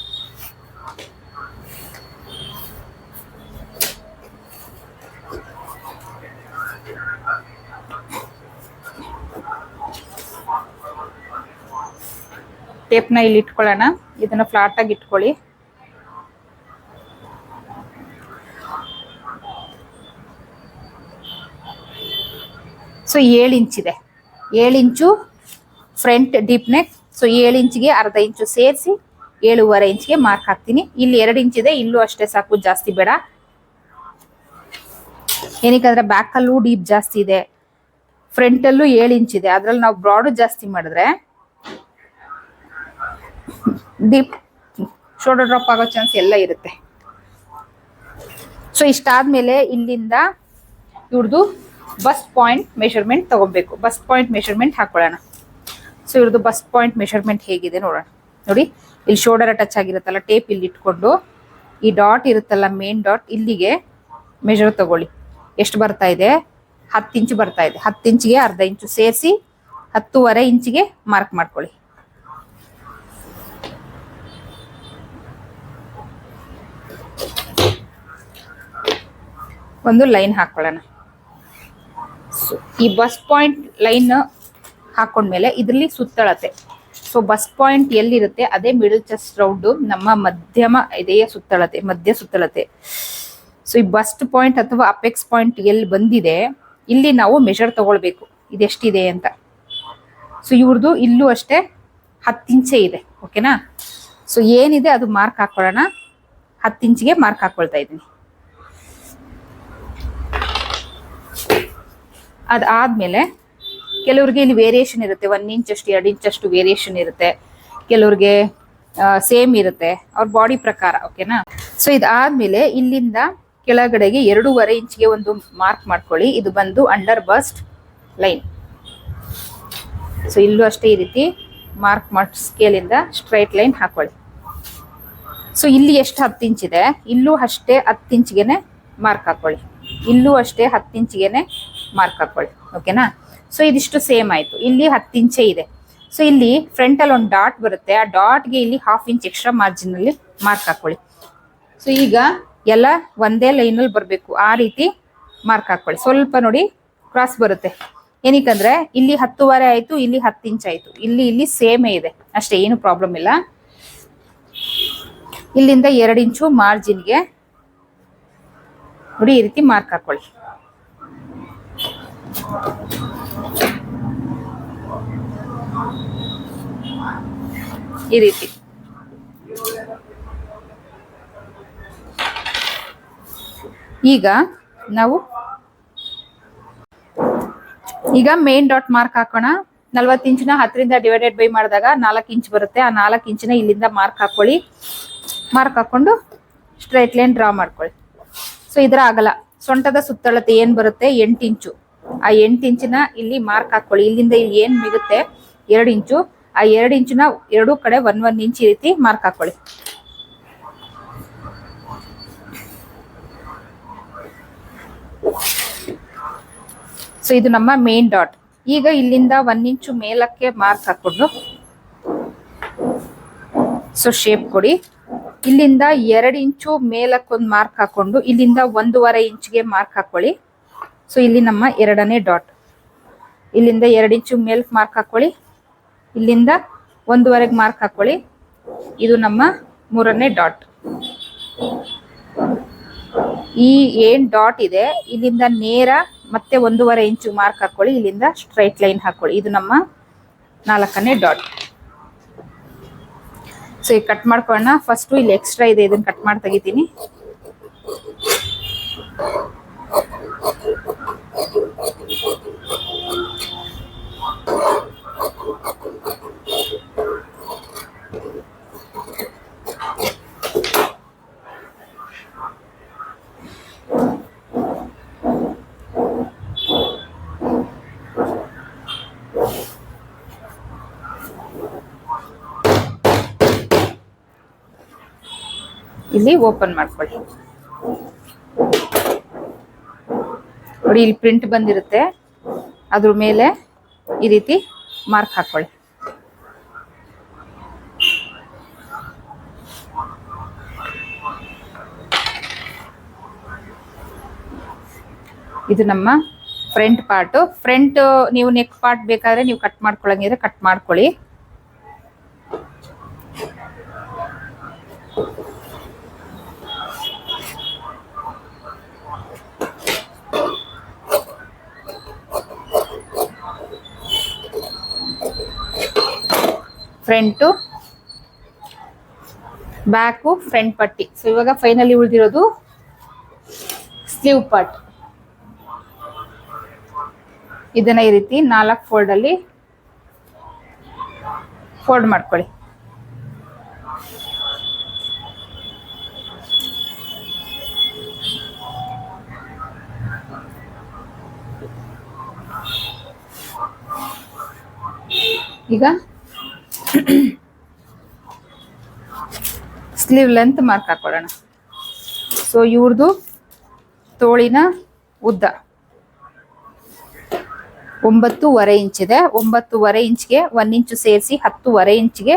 ಟೇಪ್ನ ಇಲ್ಲಿ ಇಟ್ಕೊಳ್ಳೋಣ. ಇದನ್ನು ಫ್ಲಾಟ್ ಆಗಿ ಇಟ್ಕೊಳ್ಳಿ. ಸೊ ಏಳು ಇಂಚ್ ಇದೆ. ಏಳು inch front deep neck. So ಏಳು ಇಂಚಿಗೆ ಅರ್ಧ ಇಂಚು ಸೇರಿಸಿ ಏಳುವರೆ ಇಂಚ್ಗೆ ಮಾರ್ಕ್ ಹಾಕ್ತೀನಿ. ಇಲ್ಲಿ ಎರಡು ಇಂಚ್ ಇದೆ, ಇಲ್ಲೂ ಅಷ್ಟೇ ಸಾಕು, ಜಾಸ್ತಿ ಬೇಡ. ಏನಕ್ಕಂದ್ರೆ ಬ್ಯಾಕ್ ಅಲ್ಲೂ ಡೀಪ್ ಜಾಸ್ತಿ ಇದೆ. ಫ್ರಂಟ್ ಅಲ್ಲೂ ಏಳು ಇಂಚ್ ಇದೆ. ಅದ್ರಲ್ಲಿ ನಾವು ಬ್ರಾಡ್ ಜಾಸ್ತಿ ಮಾಡಿದ್ರೆ ಡೀಪ್ ಶೋಲ್ಡರ್ ಡ್ರಾಪ್ ಆಗೋ ಚಾನ್ಸ್ ಎಲ್ಲ ಇರುತ್ತೆ. ಸೊ ಸೊ ಇಷ್ಟಾದ್ಮೇಲೆ ಇಲ್ಲಿಂದ ಇವ್ರದ್ದು ಬಸ್ ಪಾಯಿಂಟ್ ಮೆಷರ್ಮೆಂಟ್ ತಗೋಬೇಕು. ಬಸ್ ಪಾಯಿಂಟ್ ಮೆಷರ್ಮೆಂಟ್ ಹಾಕೊಳ್ಳೋಣ. ಸೊ ಇವ್ರದ್ದು ಬಸ್ ಪಾಯಿಂಟ್ ಮೆಷರ್ಮೆಂಟ್ ಹೇಗಿದೆ ನೋಡೋಣ. ನೋಡಿ, ಇಲ್ಲಿ ಶೋಲ್ಡರ್ ಟಚ್ ಆಗಿರುತ್ತಲ್ಲ ಟೇಪ್ ಇಲ್ಲಿ ಇಟ್ಕೊಂಡು, ಈ ಡಾಟ್ ಇರುತ್ತಲ್ಲ ಮೇನ್ ಡಾಟ್ ಇಲ್ಲಿಗೆ ಮೆಷರ್ ತಗೊಳ್ಳಿ. ಎಷ್ಟು ಬರ್ತಾ ಇದೆ? ಹತ್ತು ಇಂಚು ಬರ್ತಾ ಇದೆ. ಹತ್ತು ಇಂಚಿಗೆ ಅರ್ಧ ಇಂಚು ಸೇರಿಸಿ, ಹತ್ತೂವರೆ ಇಂಚಿಗೆ ಮಾರ್ಕ್ ಮಾಡ್ಕೊಳ್ಳಿ. ಒಂದು ಲೈನ್ ಹಾಕೊಳ್ಳೋಣ. ಈ ಬಸ್ ಪಾಯಿಂಟ್ ಲೈನ್ ಹಾಕೊಂಡ್ಮೇಲೆ ಇದರಲ್ಲಿ ಸುತ್ತಳತೆ ಸೊ ಬಸ್ ಪಾಯಿಂಟ್ ಎಲ್ಲಿರುತ್ತೆ? ಅದೇ ಮಿಡಲ್ ಚೆಸ್ಟ್ ರೌಂಡ್ ನಮ್ಮ ಮಧ್ಯಮ ಇದೆಯ ಸುತ್ತಳತೆ, ಮಧ್ಯ ಸುತ್ತಳತೆ. ಸೊ ಈ ಬಸ್ಟ್ ಪಾಯಿಂಟ್ ಅಥವಾ ಅಪೆಕ್ಸ್ ಪಾಯಿಂಟ್ ಎಲ್ಲಿ ಬಂದಿದೆ, ಇಲ್ಲಿ ನಾವು ಮೆಷರ್ ತಗೊಳ್ಬೇಕು. ಇದೆಷ್ಟಿದೆ ಅಂತ. ಸೊ ಇವ್ರದ್ದು ಇಲ್ಲೂ ಅಷ್ಟೇ ಹತ್ತು ಇಂಚೆ ಇದೆ ಓಕೆನಾ ಸೊ ಏನಿದೆ ಅದು ಮಾರ್ಕ್ ಹಾಕೊಳ್ಳೋಣ. ಹತ್ತಿಂಚಿಗೆ ಮಾರ್ಕ್ ಹಾಕೊಳ್ತಾ ಇದ್ದೀನಿ. ಅದಾದ್ಮೇಲೆ ಕೆಲವ್ರಿಗೆ ಇಲ್ಲಿ ವೇರಿಯೇಷನ್ ಇರುತ್ತೆ. ಒನ್ ಇಂಚ್ ಅಷ್ಟು, ಎರಡು ಇಂಚ್ ಅಷ್ಟು ವೇರಿಯೇಷನ್ ಇರುತ್ತೆ. ಕೆಲವ್ರಿಗೆ ಸೇಮ್ ಇರುತ್ತೆ. ಅವ್ರ ಬಾಡಿ ಪ್ರಕಾರ ಓಕೆನಾ ಸೊ ಇದಾದ್ಮೇಲೆ ಇಲ್ಲಿಂದ ಕೆಳಗಡೆಗೆ ಎರಡೂವರೆ ಇಂಚ್ಗೆ ಒಂದು ಮಾರ್ಕ್ ಮಾಡ್ಕೊಳ್ಳಿ. ಇದು ಬಂದು ಅಂಡರ್ ಬಸ್ಟ್ ಲೈನ್ ಸೊ ಇಲ್ಲೂ ಅಷ್ಟೇ ಈ ರೀತಿ ಮಾರ್ಕ್ ಮಾಡಿ ಸ್ಕೇಲಿಂದ ಸ್ಟ್ರೈಟ್ ಲೈನ್ ಹಾಕೊಳ್ಳಿ. ಸೊ ಇಲ್ಲಿ ಎಷ್ಟು ಹತ್ತು ಇಂಚ್ ಇದೆ? ಇಲ್ಲೂ ಅಷ್ಟೇ ಹತ್ತು ಇಂಚ್ಗೆನೆ ಮಾರ್ಕ್ ಹಾಕೊಳ್ಳಿ. ಇಲ್ಲೂ ಅಷ್ಟೇ ಹತ್ತು ಇಂಚ್ಗೆನೆ ಮಾರ್ಕ್ ಹಾಕೊಳ್ಳಿ. ಓಕೆನಾ ಸೊ ಇದಿಷ್ಟು ಸೇಮ್ ಆಯ್ತು. ಇಲ್ಲಿ ಹತ್ತು ಇಂಚೆ ಇದೆ. ಸೊ ಇಲ್ಲಿ ಫ್ರಂಟ್ ಅಲ್ಲಿ ಒಂದು ಡಾಟ್ ಬರುತ್ತೆ. ಆ ಡಾಟ್ಗೆ ಇಲ್ಲಿ ಹಾಫ್ ಇಂಚ್ ಎಕ್ಸ್ಟ್ರಾ ಮಾರ್ಜಿನ್ ಅಲ್ಲಿ ಮಾರ್ಕ್ ಹಾಕೊಳ್ಳಿ. ಸೊ ಈಗ ಎಲ್ಲ ಒಂದೇ ಲೈನಲ್ಲಿ ಬರಬೇಕು. ಆ ರೀತಿ ಮಾರ್ಕ್ ಹಾಕೊಳ್ಳಿ. ಸ್ವಲ್ಪ ನೋಡಿ ಕ್ರಾಸ್ ಬರುತ್ತೆ. ಏನಕ್ಕಂದ್ರೆ ಇಲ್ಲಿ ಹತ್ತುವರೆ ಆಯ್ತು, ಇಲ್ಲಿ ಹತ್ತು ಇಂಚ್ ಆಯ್ತು. ಇಲ್ಲಿ ಇಲ್ಲಿ ಸೇಮೇ ಇದೆ. ಅಷ್ಟೇ, ಏನು ಪ್ರಾಬ್ಲಮ್ ಇಲ್ಲ. ಇಲ್ಲಿಂದ ಎರಡು ಇಂಚು ಮಾರ್ಜಿನ್ಗೆ ನೋಡಿ ಈ ರೀತಿ ಮಾರ್ಕ್ ಹಾಕೊಳ್ಳಿ. ಈ ರೀತಿ. ಈಗ ನಾವು ಈಗ ಮೇನ್ ಡಾಟ್ ಮಾರ್ಕ್ ಹಾಕೋಣ. ನಲ್ವತ್ತು ಇಂಚಿನ ಹತ್ತರಿಂದ ಡಿವೈಡೆಡ್ ಬೈ ಮಾಡಿದಾಗ ನಾಲ್ಕು ಇಂಚ್ ಬರುತ್ತೆ. ಆ ನಾಲ್ಕು ಇಂಚಿನ ಇಲ್ಲಿಂದ ಮಾರ್ಕ್ ಹಾಕೊಳ್ಳಿ. ಮಾರ್ಕ್ ಹಾಕೊಂಡು ಸ್ಟ್ರೈಟ್ ಲೈನ್ ಡ್ರಾ ಮಾಡ್ಕೊಳ್ಳಿ. ಸೊ ಇದರ ಆಗಲ್ಲ. ಸೊಂಟದ ಸುತ್ತಳತೆ ಏನ್ ಬರುತ್ತೆ? ಎಂಟು ಇಂಚು. ಆ ಎಂಟು ಇಂಚಿನ ಇಲ್ಲಿ ಮಾರ್ಕ್ ಹಾಕೊಳ್ಳಿ ಇಲ್ಲಿಂದ ಇಲ್ಲಿ ಏನ್ ಮಿಗುತ್ತೆ? ಎರಡು ಇಂಚು. ಆ ಎರಡು ಇಂಚಿನ ಎರಡೂ ಕಡೆ ಒನ್ ಒನ್ ಇಂಚ್ ಈ ರೀತಿ ಮಾರ್ಕ್ ಹಾಕೊಳ್ಳಿ. ಸೊ ಇದು ನಮ್ಮ ಮೇನ್ ಡಾಟ್ ಈಗ ಇಲ್ಲಿಂದ ಒನ್ ಇಂಚು ಮೇಲಕ್ಕೆ ಮಾರ್ಕ್ ಹಾಕೊಂಡು ಸೊ ಶೇಪ್ ಕೊಡಿ. ಇಲ್ಲಿಂದ ಎರಡು ಇಂಚು ಮೇಲಕ್ಕೊಂದು ಮಾರ್ಕ್ ಹಾಕೊಂಡು ಇಲ್ಲಿಂದ ಒಂದೂವರೆ ಇಂಚ್ಗೆ ಮಾರ್ಕ್ ಹಾಕೊಳ್ಳಿ. ಸೊ ಇಲ್ಲಿ ನಮ್ಮ ಎರಡನೇ ಡಾಟ್ ಇಲ್ಲಿಂದ ಎರಡು ಇಂಚು ಮೇಲ್ಕ್ ಮಾರ್ಕ್ ಹಾಕೊಳ್ಳಿ. ಇಲ್ಲಿಂದ ಒಂದೂವರೆಗೆ ಮಾರ್ಕ್ ಹಾಕೊಳ್ಳಿ. ಇದು ನಮ್ಮ ಮೂರನೇ ಡಾಟ್ ಈ ಏನ್ ಡಾಟ್ ಇದೆ, ಇಲ್ಲಿಂದ ನೇರ ಮತ್ತೆ ಒಂದೂವರೆ ಇಂಚು ಮಾರ್ಕ್ ಹಾಕೊಳ್ಳಿ, ಇಲ್ಲಿಂದ ಸ್ಟ್ರೈಟ್ ಲೈನ್ ಹಾಕೊಳ್ಳಿ. ಇದು ನಮ್ಮ ನಾಲ್ಕನೇ ಡಾಟ್ ಸೊ ಈಗ ಕಟ್ ಮಾಡ್ಕೊಳ್ಳೋಣ. ಫಸ್ಟು ಇಲ್ಲಿ ಎಕ್ಸ್ಟ್ರಾ ಇದೆ, ಇದನ್ನ ಕಟ್ ಮಾಡಿ ತೆಗಿತೀನಿ. ಇಲ್ಲಿ ಓಪನ್ ಮಾಡ್ಕೊಳ್ಳಿ. ನೋಡಿ, ಇಲ್ಲಿ ಪ್ರಿಂಟ್ ಬಂದಿರುತ್ತೆ. ಅದ್ರ ಮೇಲೆ ಈ ರೀತಿ ಮಾರ್ಕ್ ಹಾಕೊಳ್ಳಿ. ಇದು ನಮ್ಮ ಫ್ರಂಟ್ ಪಾರ್ಟ್ ಫ್ರಂಟ್ ನೀವು ನೆಕ್ ಪಾರ್ಟ್ ಬೇಕಾದ್ರೆ ನೀವು ಕಟ್ ಮಾಡ್ಕೊಳಂಗಿದ್ರೆ ಕಟ್ ಮಾಡ್ಕೊಳ್ಳಿ. ಫ್ರಂಟು, ಬ್ಯಾಕು, ಫ್ರಂಟ್ ಪಟ್ಟಿ. ಸೊ ಇವಾಗ ಫೈನಲಿ ಉಳಿದಿರೋದು ಸ್ಲೀವ್ ಪಾರ್ಟ್. ಇದನ್ನ ಈ ರೀತಿ ನಾಲ್ಕು ಫೋಲ್ಡಲ್ಲಿ ಫೋಲ್ಡ್ ಮಾಡ್ಕೊಳ್ಳಿ. ಈಗ ಸ್ಲೀವ್ ಲೆಂತ್ ಮಾರ್ಕ್ ಹಾಕೊಳ್ಳೋಣ ಸೊ ಇವ್ರದ್ದು ತೋಳಿನ ಉದ್ದ. ಒಂಬತ್ತೂವರೆ ಇಂಚ್ ಇದೆ. ಒಂಬತ್ತೂವರೆ ಇಂಚ್ಗೆ ಒಂದು ಇಂಚು ಸೇರಿಸಿ ಹತ್ತೂವರೆ ಇಂಚ್ಗೆ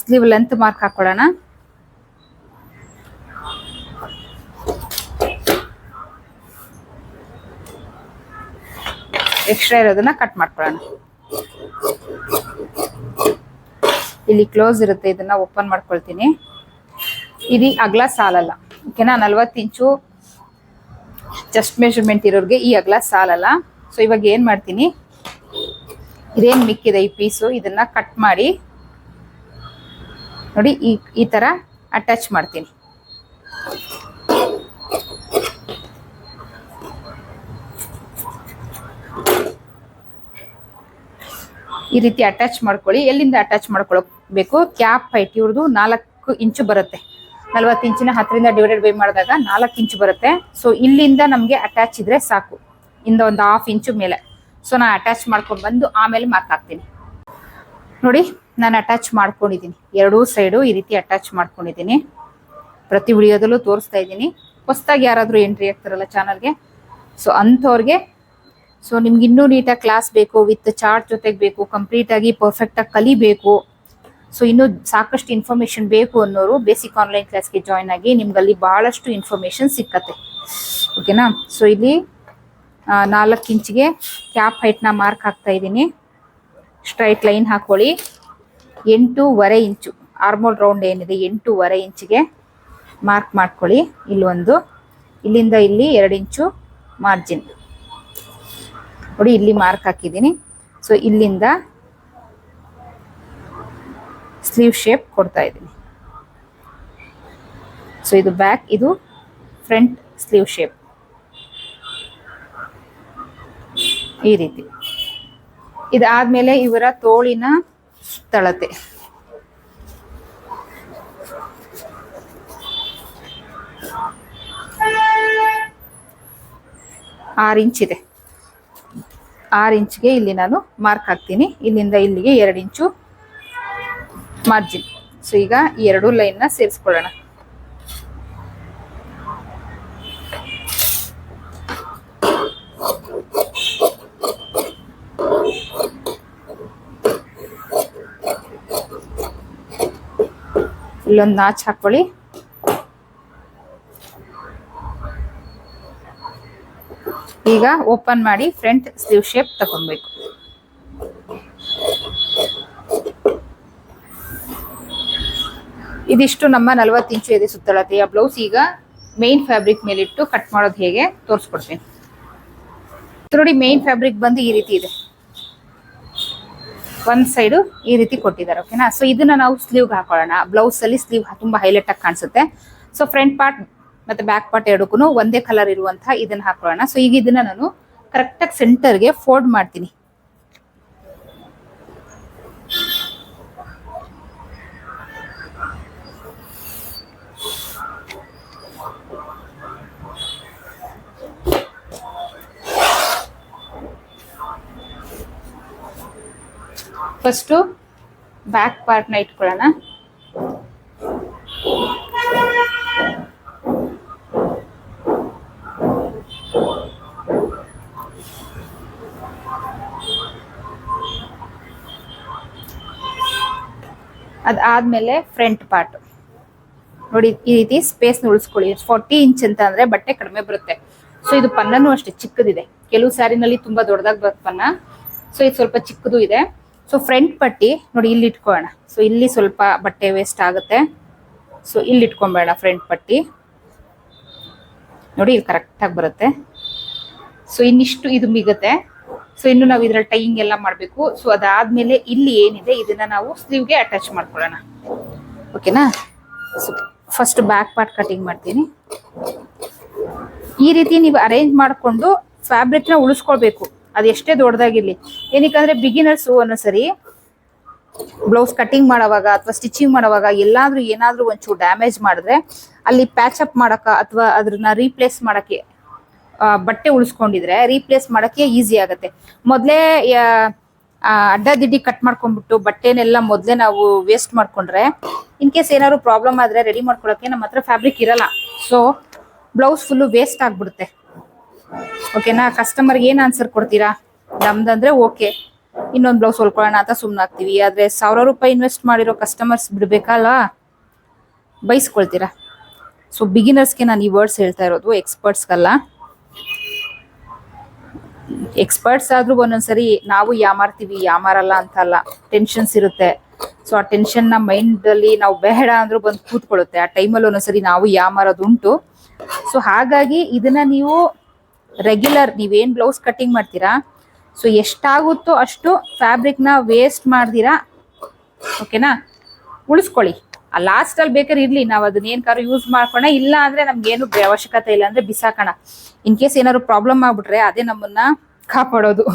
ಸ್ಲೀವ್ ಲೆಂತ್ ಮಾರ್ಕ್ ಹಾಕೊಳ್ಳೋಣ ಎಕ್ಸ್ಟ್ರಾ ಇರೋದನ್ನ ಕಟ್ ಮಾಡ್ಕೊಳ್ಳೋಣ. ಇಲ್ಲಿ ಕ್ಲೋಸ್ ಇರುತ್ತೆ, ಇದನ್ನ ಓಪನ್ ಮಾಡ್ಕೊಳ್ತೀನಿ. ಇದು ಅಗಲ ಸಾಲಲ್ಲ. ಓಕೆನಾ ನಲ್ವತ್ತು ಇಂಚು ಜಸ್ಟ್ ಮೆಷರ್ಮೆಂಟ್ ಇರೋರಿಗೆ ಈ ಅಗಲ ಸಾಲಲ್ಲ. ಸೊ ಇವಾಗ ಏನು ಮಾಡ್ತೀನಿ? ಇದೇನು ಮಿಕ್ಕಿದೆ ಈ ಪೀಸು ಇದನ್ನ ಕಟ್ ಮಾಡಿ ನೋಡಿ, ಈ ಈ ಥರ ಅಟ್ಯಾಚ್ ಮಾಡ್ತೀನಿ. ಈ ರೀತಿ ಅಟ್ಯಾಚ್ ಮಾಡ್ಕೊಳ್ಳಿ. ಎಲ್ಲಿಂದ ಅಟ್ಯಾಚ್ ಮಾಡ್ಕೊಳ್ಬೇಕು? ಕ್ಯಾಪ್ ಹೈಟ್ ಇವ್ರದ್ದು ನಾಲ್ಕು ಇಂಚು ಬರುತ್ತೆ. ನಲ್ವತ್ತು ಇಂಚಿನ ಹತ್ತರಿಂದ ಡಿವೈಡೆಡ್ ಬೈ ಮಾಡಿದಾಗ ನಾಲ್ಕು ಇಂಚು ಬರುತ್ತೆ. ಸೊ ಇಲ್ಲಿಂದ ನಮಗೆ ಅಟ್ಯಾಚ್ ಇದ್ರೆ ಸಾಕು. ಇಂದ ಒಂದು ಹಾಫ್ ಇಂಚು ಮೇಲೆ. ಸೊ ನಾನು ಅಟ್ಯಾಚ್ ಮಾಡ್ಕೊಂಡು ಬಂದು ಆಮೇಲೆ ಮಾರ್ಕ್ ಹಾಕ್ತೀನಿ. ನೋಡಿ, ನಾನು ಅಟ್ಯಾಚ್ ಮಾಡ್ಕೊಂಡಿದ್ದೀನಿ ಎರಡೂ ಸೈಡು ಈ ರೀತಿ ಅಟ್ಯಾಚ್ ಮಾಡ್ಕೊಂಡಿದ್ದೀನಿ ಪ್ರತಿ ವಿಡಿಯೋದಲ್ಲೂ ತೋರಿಸ್ತಾ ಇದ್ದೀನಿ. ಹೊಸದಾಗಿ ಯಾರಾದರೂ ಎಂಟ್ರಿ ಆಗ್ತಾರಲ್ಲ ಚಾನಲ್ಗೆ ಸೊ ಅಂಥವ್ರಿಗೆ ಸೊ ನಿಮ್ಗೆ ಇನ್ನೂ ನೀಟಾಗಿ ಕ್ಲಾಸ್ ಬೇಕು ವಿತ್ ಚಾರ್ಟ್ ಜೊತೆಗೆ ಬೇಕು ಕಂಪ್ಲೀಟ್ ಆಗಿ ಪರ್ಫೆಕ್ಟ್ ಆಗಿ ಕಲಿಬೇಕು. ಸೊ ಇನ್ನೂ ಸಾಕಷ್ಟು ಇನ್ಫಾರ್ಮೇಶನ್ ಬೇಕು ಅನ್ನೋರು ಬೇಸಿಕ್ ಆನ್ಲೈನ್ ಕ್ಲಾಸ್ಗೆ ಜಾಯ್ನ್ ಆಗಿ ನಿಮ್ಗೆ ಅಲ್ಲಿ ಬಹಳಷ್ಟು ಇನ್ಫಾರ್ಮೇಶನ್ ಸಿಕ್ಕತ್ತೆ. ಓಕೆನಾ ಸೊ ಇಲ್ಲಿ ನಾಲ್ಕು ಇಂಚಿಗೆ ಕ್ಯಾಪ್ ಹೈಟ್ನ ಮಾರ್ಕ್ ಹಾಕ್ತಾ ಇದ್ದೀನಿ. ಸ್ಟ್ರೈಟ್ ಲೈನ್ ಹಾಕೊಳ್ಳಿ. ಎಂಟೂವರೆ ಇಂಚು. ಆರ್ಮೋಲ್ ರೌಂಡ್ ಏನಿದೆ, ಎಂಟೂವರೆ ಇಂಚಿಗೆ ಮಾರ್ಕ್ ಮಾಡ್ಕೊಳ್ಳಿ. ಇಲ್ಲೊಂದು. ಇಲ್ಲಿಂದ ಇಲ್ಲಿ ಎರಡು ಇಂಚು ಮಾರ್ಜಿನ್ ನೋಡಿ, ಇಲ್ಲಿ ಮಾರ್ಕ್ ಹಾಕಿದ್ದೀನಿ. ಸೊ ಇಲ್ಲಿಂದ ಸ್ಲೀವ್ ಶೇಪ್ ಕೊಡ್ತಾ ಇದ್ದೀನಿ. ಸೊ ಇದು ಬ್ಯಾಕ್ ಇದು ಫ್ರಂಟ್ ಸ್ಲೀವ್ ಶೇಪ್ ಈ ರೀತಿ. ಇದಾದ್ಮೇಲೆ ಇವರ ತೋಳಿನ ತಳತೆ ಆರು ಇಂಚ್ ಇದೆ. ಆರು ಇಂಚ್ಗೆ ಇಲ್ಲಿ ನಾನು ಮಾರ್ಕ್ ಹಾಕ್ತೀನಿ. ಇಲ್ಲಿಂದ ಇಲ್ಲಿಗೆ ಎರಡು ಇಂಚು ಮಾರ್ಜಿನ್ ಸೊ ಈಗ ಈ ಎರಡು ಲೈನ್ನ ಸೇರಿಸ್ಕೊಳ್ಳೋಣ. ಇಲ್ಲೊಂದು ನಾಚ್ ಹಾಕೊಳ್ಳಿ. ಈಗ ಓಪನ್ ಮಾಡಿ ಫ್ರಂಟ್ ಸ್ಲೀವ್ ಶೇಪ್ ತಗೊಬೇಕು ಇದಿಷ್ಟು ನಮ್ಮ ನಲವತ್ತು ಇಂಚು ಇದೆ ಸುತ್ತಳತೆಯ ಬ್ಲೌಸ್ ಈಗ ಮೇನ್ ಫ್ಯಾಬ್ರಿಕ್ ಮೇಲಿಟ್ಟು ಕಟ್ ಮಾಡೋದು ಹೇಗೆ ತೋರಿಸ್ಕೊಡ್ತೀನಿ. ನೋಡಿ ಮೇನ್ ಫ್ಯಾಬ್ರಿಕ್ ಬಂದು ಈ ರೀತಿ ಇದೆ. ಒಂದ್ ಸೈಡು ಈ ರೀತಿ ಕೊಟ್ಟಿದ್ದಾರೆ ಓಕೆನಾ ಸೊ ಇದನ್ನ ನಾವು ಸ್ಲೀವ್ಗೆ ಹಾಕೊಳ್ಳೋಣ. ಬ್ಲೌಸ್ ಅಲ್ಲಿ ಸ್ಲೀವ್ ತುಂಬಾ ಹೈಲೈಟ್ ಆಗಿ ಕಾಣಿಸುತ್ತೆ. ಸೊ ಫ್ರಂಟ್ ಪಾರ್ಟ್ ಮತ್ತೆ ಬ್ಯಾಕ್ ಪಾರ್ಟ್ ಎರಡಕ್ಕೂ ಒಂದೇ ಕಲರ್ ಇರುವಂತಹ ಇದನ್ನ ಹಾಕೊಳ್ಳೋಣ. ಸೊ ಈಗ ಇದನ್ನ ನಾನು ಕರೆಕ್ಟ್ ಆಗಿ ಸೆಂಟರ್ಗೆ ಫೋಲ್ಡ್ ಮಾಡ್ತೀನಿ. ಫಸ್ಟು ಬ್ಯಾಕ್ ಪಾರ್ಟ್ನ ಇಟ್ಕೊಳ್ಳೋಣ. ಅದಾದ್ಮೇಲೆ ಫ್ರಂಟ್ ಪಾರ್ಟ್. ನೋಡಿ, ಈ ರೀತಿ ಸ್ಪೇಸ್ನ ಉಳಿಸ್ಕೊಳ್ಳಿ. ಫಾರ್ಟಿ ಇಂಚ್ ಅಂತ ಅಂದ್ರೆ ಬಟ್ಟೆ ಕಡಿಮೆ ಬರುತ್ತೆ. ಸೊ ಇದು ಪನ್ನನು ಅಷ್ಟೇ, ಚಿಕ್ಕದಿದೆ. ಕೆಲವು ಸ್ಯಾರಿನಲ್ಲಿ ತುಂಬಾ ದೊಡ್ಡದಾಗಿ ಬರುತ್ತೆ ಪನ್ನ. ಸೊ ಇದು ಸ್ವಲ್ಪ ಚಿಕ್ಕದು ಇದೆ. ಸೊ ಫ್ರಂಟ್ ಪಟ್ಟಿ, ನೋಡಿ, ಇಲ್ಲಿ ಇಟ್ಕೊಳ್ಳೋಣ. ಸೊ ಇಲ್ಲಿ ಸ್ವಲ್ಪ ಬಟ್ಟೆ ವೇಸ್ಟ್ ಆಗುತ್ತೆ. ಸೊ ಇಲ್ಲಿ ಇಟ್ಕೊಂಬೇಡ ಫ್ರಂಟ್ ಪಟ್ಟಿ. ನೋಡಿ ಇಲ್ಲಿ ಕರೆಕ್ಟಾಗಿ ಬರುತ್ತೆ. ಸೊ ಇನ್ನಿಷ್ಟು ಇದು ಮಿಗುತ್ತೆ. ಸೊ ಇನ್ನು ನಾವು ಇದ್ರಲ್ಲಿ ಟೈಯಿಂಗ್ ಎಲ್ಲ ಮಾಡಬೇಕು. ಸೊ ಅದಾದ್ಮೇಲೆ ಇಲ್ಲಿ ಏನಿದೆ, ಇದನ್ನ ನಾವು ಸ್ಲೀವ್ಗೆ ಅಟ್ಯಾಚ್ ಮಾಡ್ಕೊಳ್ಳೋಣ. ಓಕೆನಾ so first back part cutting ಮಾಡ್ತೀನಿ. ಈ ರೀತಿ ನೀವು ಅರೇಂಜ್ ಮಾಡಿಕೊಂಡು ಫ್ಯಾಬ್ರಿಕ್ನ ಉಳಿಸ್ಕೊಳ್ಬೇಕು. ಅದು ಎಷ್ಟೇ ದೊಡ್ಡದಾಗಿರ್ಲಿ. ಏನಕ್ಕಂದ್ರೆ ಬಿಗಿನರ್ಸ್ ಸರಿ ಬ್ಲೌಸ್ ಕಟಿಂಗ್ ಮಾಡೋವಾಗ ಅಥವಾ ಸ್ಟಿಚಿಂಗ್ ಮಾಡೋವಾಗ ಎಲ್ಲಾದ್ರೂ ಏನಾದ್ರೂ ಒಂಚೂರು ಡ್ಯಾಮೇಜ್ ಮಾಡಿದ್ರೆ, ಅಲ್ಲಿ ಪ್ಯಾಚ್ ಅಪ್ ಮಾಡಕ ಅಥವಾ ಅದ್ರನ್ನ ರೀಪ್ಲೇಸ್ ಮಾಡಕ್ಕೆ ಬಟ್ಟೆ ಉಳಿಸ್ಕೊಂಡಿದ್ರೆ ರೀಪ್ಲೇಸ್ ಮಾಡೋಕೆ ಈಸಿ ಆಗುತ್ತೆ. ಮೊದಲೇ ಅಡ್ಡದಿಡ್ಡಿ ಅಡ್ಡ ದಿಡ್ಡಿ ಕಟ್ ಮಾಡ್ಕೊಂಡ್ಬಿಟ್ಟು ಬಟ್ಟೆನೆಲ್ಲ ಮೊದಲೇ ನಾವು ವೇಸ್ಟ್ ಮಾಡ್ಕೊಂಡ್ರೆ ಇನ್ ಕೇಸ್ ಏನಾದ್ರು ಪ್ರಾಬ್ಲಮ್ ಆದ್ರೆ ರೆಡಿ ಮಾಡ್ಕೊಳಕ್ಕೆ ನಮ್ಮ ಹತ್ರ ಫ್ಯಾಬ್ರಿಕ್ ಇರಲ್ಲ. ಸೊ ಬ್ಲೌಸ್ ಫುಲ್ಲು ವೇಸ್ಟ್ ಆಗಿಬಿಡುತ್ತೆ. ಓಕೆನಾ ಕಸ್ಟಮರ್ಗೆ ಏನು ಆನ್ಸರ್ ಕೊಡ್ತೀರಾ? ನಮ್ದಂದ್ರೆ ಓಕೆ ಇನ್ನೊಂದು ಬ್ಲೌಸ್ ಹೊಲ್ಕೊಳ್ಳೋಣ ಅಂತ ಸುಮ್ಮನಾಗ್ತೀವಿ ಆದರೆ ಸಾವಿರ ರೂಪಾಯಿ ಇನ್ವೆಸ್ಟ್ ಮಾಡಿರೋ ಕಸ್ಟಮರ್ಸ್ ಬಿಡಬೇಕಲ್ಲ ಬೈಸ್ಕೊಳ್ತೀರಾ? ಸೊ ಬಿಗಿನರ್ಸ್ಗೆ ನಾನು ಈ ವರ್ಡ್ಸ್ ಹೇಳ್ತಾ ಇರೋದು ಎಕ್ಸ್ಪರ್ಟ್ಸ್ಗಲ್ಲ ಎಕ್ಸ್ಪರ್ಟ್ಸ್ ಆದ್ರೂ ಒಂದೊಂದ್ಸರಿ ನಾವು ಯಾಮಾರ್ತೀವಿ ಯಾಮಾರಲ್ಲ ಅಂತಲ್ಲ ಟೆನ್ಷನ್ಸ್ ಇರುತ್ತೆ. ಸೊ ಆ ಟೆನ್ಷನ್ನ ಮೈಂಡ್ ಅಲ್ಲಿ ನಾವು ಬೇಡ ಅಂದ್ರೂ ಬಂದು ಕೂತ್ಕೊಳ್ಳುತ್ತೆ. ಆ ಟೈಮಲ್ಲಿ ಒಂದೊಂದ್ಸರಿ ನಾವು ಯಾಮಾರೋದು ಉಂಟು. ಸೊ ಹಾಗಾಗಿ ಇದನ್ನ ನೀವು ರೆಗ್ಯುಲರ್ ನೀವೇನ್ ಬ್ಲೌಸ್ ಕಟ್ಟಿಂಗ್ ಮಾಡ್ತೀರಾ? ಸೊ ಎಷ್ಟಾಗುತ್ತೋ ಅಷ್ಟು ಫ್ಯಾಬ್ರಿಕ್ನ ವೇಸ್ಟ್ ಮಾಡ್ದಿರಾ? ಓಕೆನಾ ಉಳಿಸ್ಕೊಳ್ಳಿ. ಆ ಲಾಸ್ಟ್ ಅಲ್ಲಿ ಬೇಕಾದ್ರೆ ಇರ್ಲಿ, ನಾವು ಅದನ್ನ ಏನ್ ಕಾರು ಯೂಸ್ ಮಾಡ್ಕೋಣ, ಇಲ್ಲ ಅಂದ್ರೆ ನಮ್ಗೆ ಏನು ಅವಶ್ಯಕತೆ ಇಲ್ಲ ಅಂದ್ರೆ ಬಿಸಾಕೋಣ. ಇನ್ ಕೇಸ್ ಏನಾದ್ರು ಪ್ರಾಬ್ಲಮ್ ಆಗ್ಬಿಟ್ರೆ ಅದೇ ನಮ್ಮನ್ನ ಕಾಪಾಡೋದು.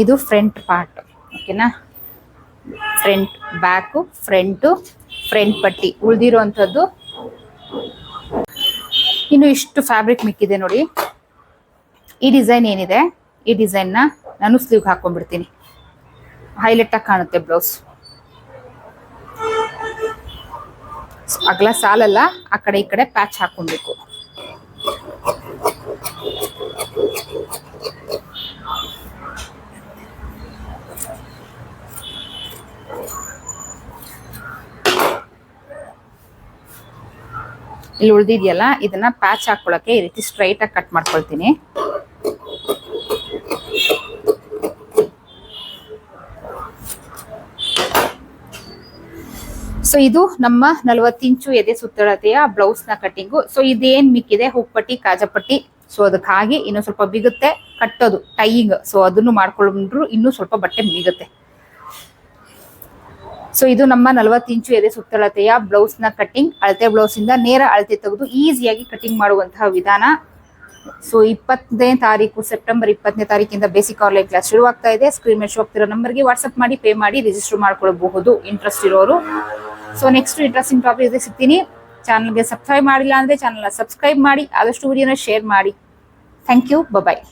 ಇದು ಫ್ರಂಟ್ ಪಾರ್ಟ್, ಓಕೆನಾ? ಫ್ರಂಟ್ ಬ್ಯಾಕು, ಫ್ರಂಟು, ಫ್ರಂಟ್ ಪಟ್ಟಿ, ಉಳಿದಿರುವಂಥದ್ದು. ಇನ್ನು ಇಷ್ಟು ಫ್ಯಾಬ್ರಿಕ್ ಮಿಕ್ಕಿದೆ ನೋಡಿ. ಈ ಡಿಸೈನ್ ಏನಿದೆ? ಈ ಡಿಸೈನ್ನ ನಾನು ಸ್ಲೀವ್ ಹಾಕೊಂಡ್ಬಿಡ್ತೀನಿ. ಹೈಲೈಟ್ ಆಗಿ ಕಾಣುತ್ತೆ ಬ್ಲೌಸ್. ಅಗಲ ಸಾಲಲ್ಲ, ಆ ಕಡೆ ಈ ಕಡೆ ಪ್ಯಾಚ್ ಹಾಕೊಬೇಕು ಇಲ್ಲಿ ಉಳ್ದಿದ್ಯಲ್ಲ, ಇದನ್ನ ಪ್ಯಾಚ್ ಹಾಕೊಳಕ್ಕೆ ಈ ರೀತಿ ಸ್ಟ್ರೈಟ್ ಆಗಿ ಕಟ್ ಮಾಡ್ಕೊಳ್ತೀನಿ. ಸೊ ಇದು ನಮ್ಮ ನಲವತ್ತು ಇಂಚು ಎದೆ ಸುತ್ತಳತೆಯ ಬ್ಲೌಸ್ನ ಕಟ್ಟಿಂಗು ಸೊ ಇದೇನ್ ಮಿಕ್ಕಿದೆ? ಹುಪ್ಪಟ್ಟಿ ಕಾಜಪಟ್ಟಿ. ಸೊ ಅದಕ್ಕಾಗಿ ಇನ್ನು ಸ್ವಲ್ಪ ಬಿಗುತ್ತೆ. ಕಟ್ಟೋದು ಟೈಯಿಂಗ್ ಸೊ ಅದನ್ನು ಮಾಡ್ಕೊಂಡ್ರು ಇನ್ನೂ ಸ್ವಲ್ಪ ಬಟ್ಟೆ ಮಿಗುತ್ತೆ. ಸೊ ಇದು ನಮ್ಮ ನಲವತ್ತು ಇಂಚು ಎದೆ ಸುತ್ತಳತೆಯ ಬ್ಲೌಸ್ನ ಕಟ್ಟಿಂಗ್ ಅಳತೆ ಬ್ಲೌಸ್ ಇಂದ ನೇರ ಅಳತೆ ತೆಗೆದು ಈಸಿಯಾಗಿ ಕಟಿಂಗ್ ಮಾಡುವಂತಹ ವಿಧಾನ. ಸೊ ಇಪ್ಪತ್ತನೇ ತಾರೀಕು ಸೆಪ್ಟೆಂಬರ್ ಇಪ್ಪತ್ತನೇ ತಾರೀಕಿಂದ ಬೇಸಿಕ್ ಆನ್ಲೈನ್ ಕ್ಲಾಸ್ ಶುರುವಾಗ್ತಾ ಇದೆ. ಸ್ಕ್ರೀನ್ ಮೇಲೆ ಶೋ ಆಗ್ತಿರೋ ನಂಬರ್ಗೆ ವಾಟ್ಸ್ಆಪ್ ಮಾಡಿ ಪೇ ಮಾಡಿ ರಿಜಿಸ್ಟರ್ ಮಾಡ್ಕೊಳ್ಬಹುದು. ಇಂಟ್ರೆಸ್ಟ್ ಇರೋರು. ಸೊ ನೆಕ್ಸ್ಟ್ ಇಂಟ್ರೆಸ್ಟಿಂಗ್ ಟಾಪಿಕ್ ಇದೆ. ಸಿಗ್ತೀನಿ. ಚಾನಲ್ಗೆ ಸಬ್ಸ್ಕ್ರೈಬ್ ಮಾಡಿಲ್ಲ ಅಂದ್ರೆ ಚಾನಲ್ನ ಸಬ್ಸ್ಕ್ರೈಬ್ ಮಾಡಿ, ಆದಷ್ಟು ವಿಡಿಯೋನ ಶೇರ್ ಮಾಡಿ. Thank you bye